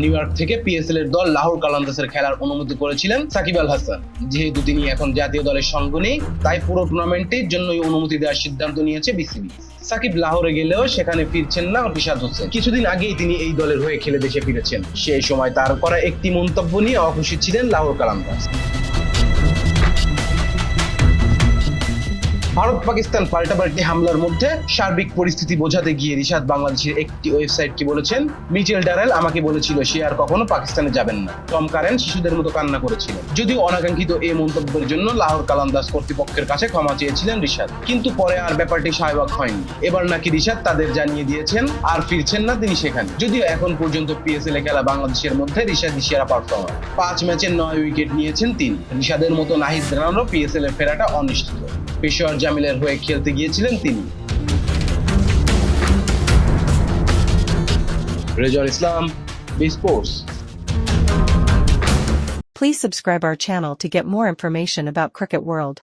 New York থেকে PSL এর দল লাহোর কালান্দাসের খেলার অনুমতি করেছিলেন সাকিব আল হাসান। যেহেতু তিনি এখন জাতীয় দলের সঙ্গ নেই, তাই পুরো টুর্নামেন্টের জন্যই অনুমতি দেওয়ার সিদ্ধান্ত নিয়েছে বিসিবি। সাকিব লাহোরে গেলেও সেখানে ফিরছেন না রিশাদ হোসেন। কিছুদিন আগেই তিনি এই দলের হয়ে খেলে দেশে ফিরেছেন। সেই সময় তার করা একটি মন্তব্য নিয়ে অখুশি ছিলেন লাহোর কালান্দাস ভারত পাকিস্তান পাল্টাপাল্টি হামলার মধ্যে সার্বিক পরিস্থিতি বোঝাতে গিয়ে রিশাদ বাংলাদেশের একটি ওয়েবসাইটকে বলেছেন, মিচেল ডারেল আমাকে বলেছিল সে আর কখনো পাকিস্তানে যাবেন না। টম কারেন শিশুদের মতো কান্না করেছিলেন। যদিও অনাকাঙ্ক্ষিত এই মন্তব্যের জন্য লাহোর কালান্দাস কর্তৃপক্ষের কাছে ক্ষমা চেয়েছিলেন রিশাদ। কিন্তু পরে আর ব্যাপারটি স্বাভাবিক হয়নি। এবার নাকি রিশাদ তাদের জানিয়ে দিয়েছেন, আর ফিরছেন না তিনি সেখানে। যদিও এখন পর্যন্ত পিএসএল এ খেলা বাংলাদেশের মধ্যে রিশাদ সেরা পারফর্মার। পাঁচ ম্যাচে নয় উইকেট নিয়েছেন তিনি। রিশাদের মতো নাহিদ রানারও পিএসএল এর ফেরাটা অনিশ্চিত। পেশোয়ার জামিলের হয়ে খেলতে গিয়েছিলেন তিনি Razr Islam B sports Please subscribe our channel to get more information about Cricket World.